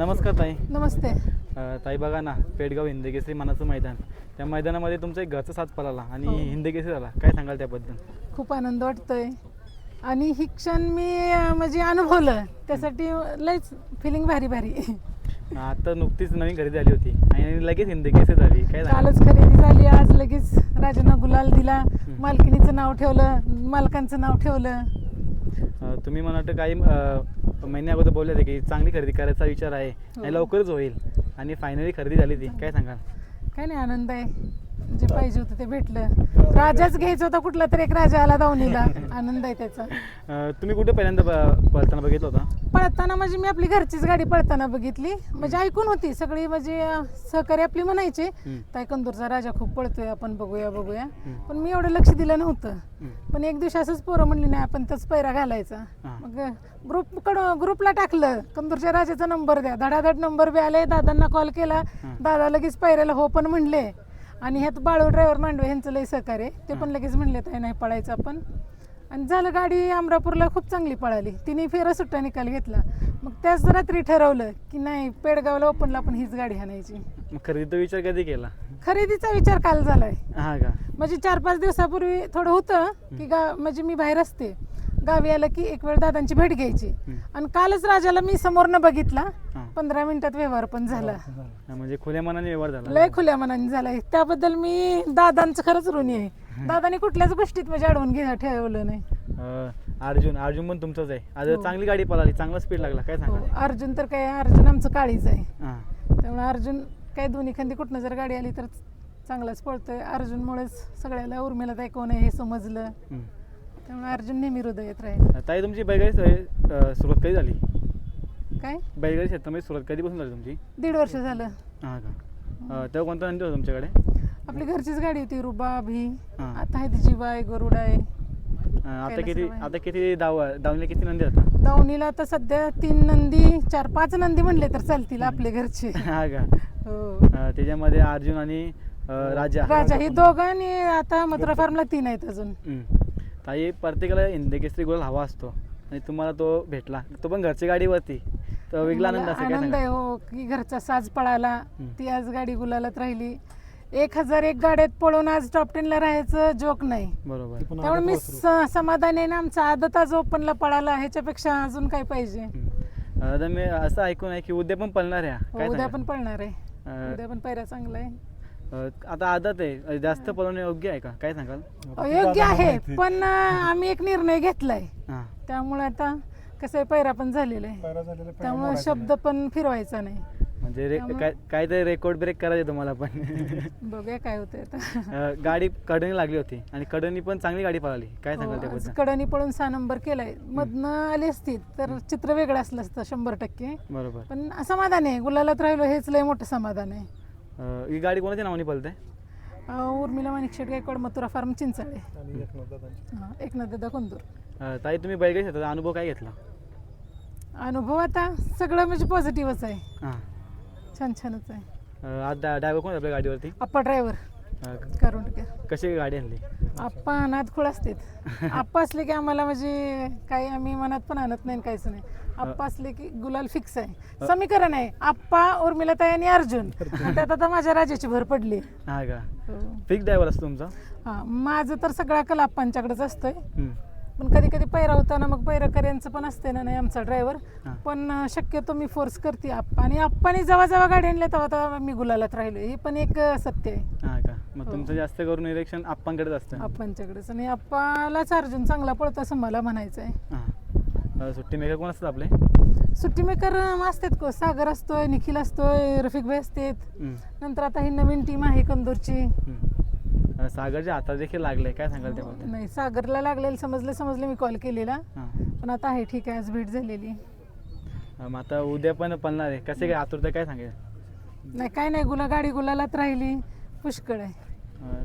नमस्कार ताई. नमस्ते. अ, ताई बघा ना पेडगाव हिंदकेसरी मानाचं मैदान. त्या मैदानामध्ये तुमचा एक घरचा साथ पळाला आणि हो. हिंदकेसरी झाला. काय सांगाल त्याबद्दल? खूप आनंद वाटतोय. आणि ही क्षण मी अं, म्हणजे अनुभवलं. त्यासाठी लयच फिलिंग भारी भारी. आता नुकतीच नवीन खरेदी झाली होती. आणि लगेच हिंदकेसरी झाली. काय सांगाल? कालच खरेदी झाली. आज लगेच राजानं गुलाल दिला. मालकिनीचं नाव ठेवलं. मालकांचं नाव ठेवलं. तुम्ही मला वाटतं काही महिन्या अगोदर बोलले होते की चांगली खरेदी करायचा विचार आहे. आणि हो. लवकरच होईल. आणि फायनली खरेदी झाली ती. काय सांगाल? काय नाही आनंद आहे. जे पाहिजे होतं ते भेटलं. राजाच घ्यायचा होता कुठला तरी एक राजा आला दावणीला. आनंद आहे त्याचा. अ, तुम्ही कुठे पहिल्यांदा ब- पळताना बघितलं होता? पळताना म्हणजे मी आपली घरचीच गाडी पळताना बघितली. म्हणजे ऐकून होती. सगळी म्हणजे अं, सहकारी आपली म्हणायचे हम्म. ताई कंदूरचा राजा खूप पळतोय. आपण बघूया बघूया. हम्म. पण मी एवढं लक्ष दिलं नव्हतं. हम्म. पण एक दिवशी असंच पोरं म्हणली नाही आपण तच पैरा घालायचा. हा. मग ग्रुप कडं ग्रुपला टाकलं. कंदूरच्या राजाचा नंबर द्या. धडाधड नंबर बी आले. दादांना कॉल केला. हा. दादा लगेच पैऱ्याला हो पण म्हणले. आणि ह्यात बाळू ड्रायव्हर मांडवे ह्यांचं लय सहकार्य ते पण लगेच म्हणले ताई नाही पळायचं आपण. आणि झालं गाडी अमरापूरला खूप चांगली पळाली. तिने फेरा सुट्टा निकाल घेतला. मग त्याच रात्री ठरवलं की नाही पेडगावला ओपनला आपण हीच गाडी आणायची. मग खरेदीचा विचार कधी केला? खरेदीचा विचार काल झालाय. हा का? म्हणजे चार पाच दिवसापूर्वी थोडं होतं की गा म्हणजे मी बाहेर असते. गावी आलं की एक वेळ दादांची भेट घ्यायची. आणि कालच राजाला मी समोरनं बघितला. हा. पंधरा मिनिटात व्यवहार पण झाला हा, म्हणजे खुल्या मनाने व्यवहार झाला. लय खुल्या मनाने झालाय त्याबद्दल मी दादांचं खरंच ऋणी आहे. दादाने कुठल्याच गोष्टीत म्हणजे अडवून घे ठेवलं नाही. अर्जुन अर्जुन पण तुमचाच आहे. आज हो. चांगली गाडी पळाली. चांगला स्पीड लागला. काय हो, सांगा अर्जुन तर काय अर्जुन आमचं काळीच आहे. हा. त्यामुळे अर्जुन काय दोन्ही खंदी कुठनं जर गाडी आली तर चांगलाच पळतोय. अर्जुनमुळेच सगळ्याला उर्मिला ताई कोण आहे हे समजलं. त्यामुळे अर्जुन नेहमी हृदयात राहील. ताई तुमची बैलगाडी अ, सुरुवात कधी झाली? काय? बैलगाडी क्षेत्रामध्ये सुरुवात कधीपासून झाली तुमची? दीड वर्ष झालं. हा का? अ, तेव्हा कोणता नंदी होता तुमच्याकडे? आपली घरचीच गाडी होती रुबा भी हा. आता आहे ती जीवा आहे गरुड आहे अ, आता कैलास किती आहे. आता किती दाव दावणीला किती नंदी आता? दावणीला आता सध्या तीन नंदी चार पाच नंदी म्हणले तर चालतील आपले घरचे. हा का? हो. अ, त्याच्यामध्ये अर्जुन आणि अ, राजा. राजा ही दोघं आणि आता मथुरा फार्मला तीन आहेत अजून. हम्म. ताई प्रत्येकाला हिंदकेसरी गोल हवा असतो आणि तुम्हाला तो भेटला. तो पण घरच्या गाडीवरती तर वेगळा आनंद मला असं काय आनंद आहे हो की घरचा साज पळाला. ती आज गाडी गुलालात राहिली. एक हजार एक गाड्यात पळून आज टॉप टेनला राहायचं जोक नाही. बरोबर. त्यामुळे मी स- समाधानी आहे ना आमचा आदत आज ओपनला पळाला ह्याच्यापेक्षा अजून काय पाहिजे? हम्म. अ, दादा मी असं ऐकून आहे की उद्या पण पळणार आहे. हा. काय उद्या सांगाल? पण पळणार आहे. अ, उद्या पण पैरा चांगला आहे. आता आदत आहे. जास्त पळवणे योग्य आहे का? काय सांगाल? योग्य आहे पण आम्ही एक निर्णय घेतलाय. हां. त्यामुळे आता कसं आहे पैरा पण झालेला आहे. त्यामुळे शब्द पण फिरवायचा नाही. म्हणजे रे त्यामुळे- काय काहीतरी रेकॉर्ड ब्रेक करायचं तुम्हाला पण. बघूया काय होतंय आता. अ, गाडी कडणी लागली होती आणि कडणी पण चांगली गाडी पळाली. काय सांगाल हो, आज त्याबद्दल कडनी पळून सहा नंबर केलाय. मधनं आली असती तर चित्र वेगळं असलं असतं शंभर टक्के. बरोबर. पण समाधान आहे. गुलालात राहिलो हेच लय मोठं समाधान आहे. अ, ही गाडी कोणाच्या नावाने पळते? अं, उर्मिला माणिक शेट गायकवाड मथुरा फार्म चिंचाळे. हा, एकनाथ दादा कोंदूर. अ, ताई तुम्ही बैलगाडी क्षेत्राचा अनुभव काय घेतला? अनुभव आता सगळं म्हणजे पॉझिटिव्हच आहे. हां. छान छानच आहे. अ, आज ड्रायव्हर कोण आहे आपल्या गाडीवरती? आप्पा ड्रायव्हर अ, करून कशी गाडी आणली? आप्पा अनाथ खुळ असतात. आप्पा असले की आम्हाला म्हणजे काही आम्ही मनात पण आणत नाही आणि काहीच नाही. आप्पा असले की गुलाल फिक्स आहे. समीकरण आहे. आप्पा उर्मिलाताई आणि अर्जुन. त्यात आता माझ्या राजाची भर पडली. हा का? हो. फिक्स ड्रायव्हर असतो तुमचा? हा माझं तर सगळा कल आप्पांच्याकडेच असतोय. पण कधी कधी पैरा होताना मग पैराकऱ्यांचं पण असते ना नाही आमचा ड्रायव्हर हा. पण शक्यतो मी फोर्स करते आप्पा आणि आप्पाने जेव्हा जेव्हा गाडी आणल्या तेव्हा तेव्हा मी गुलालात राहिलो हे पण एक सत्य आहे. हा का? मग हो. तुमचं जास्त करून निरीक्षण आप्पांकडेच असतं आप्पांच्याकडेच आणि आप्पालाच अर्जुन चांगला पळतो असं मला म्हणायचं आहे हां. सुट्टी मेकर कोण असतात आपले? सुट्टी मेकर असतात को सागर असतोय निखिल असतोय रफिक भाई असतात. नंतर आता ही नवीन टीम आहे कंदूरची. सागरच्या हातात देखील लागले काय सांगाल त्याबद्दल नाही सागरला लागलेलं समजले समजले मी कॉल केलेला. पण आता आहे ठीक आहे आज भेट झालेली. मग आता उद्या पण पळणार आहे. कसे काय आतुरता काय सांगेल? नाही काय नाही गुला गाडी गुलालात राहिली. पुष्कळ आहे.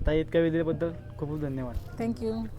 ताई इतक्या वेळ दिल्याबद्दल खूप खूप धन्यवाद. थँक्यू